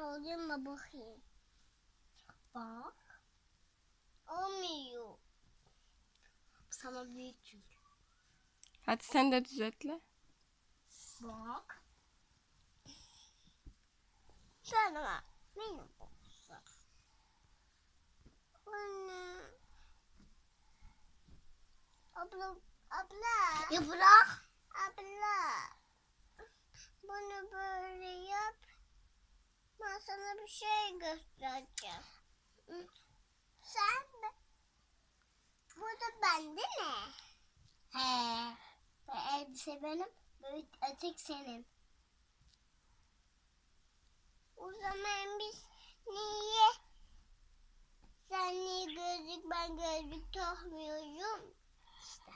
oluyor mu bakayım. Bak. Olmuyor. Sana büyük çünkü. Hadi sen de düzeltle. Bak. Sana benim olsun. Anne. Abla, abla, Ya bırak. abla. Sana bir şey göstereceğim. Sen de. Bu da bende mi? He. Ve elbise benim. Böyle etek senin. O zaman biz niye sen niye gözlük ben gözlük takmıyorum?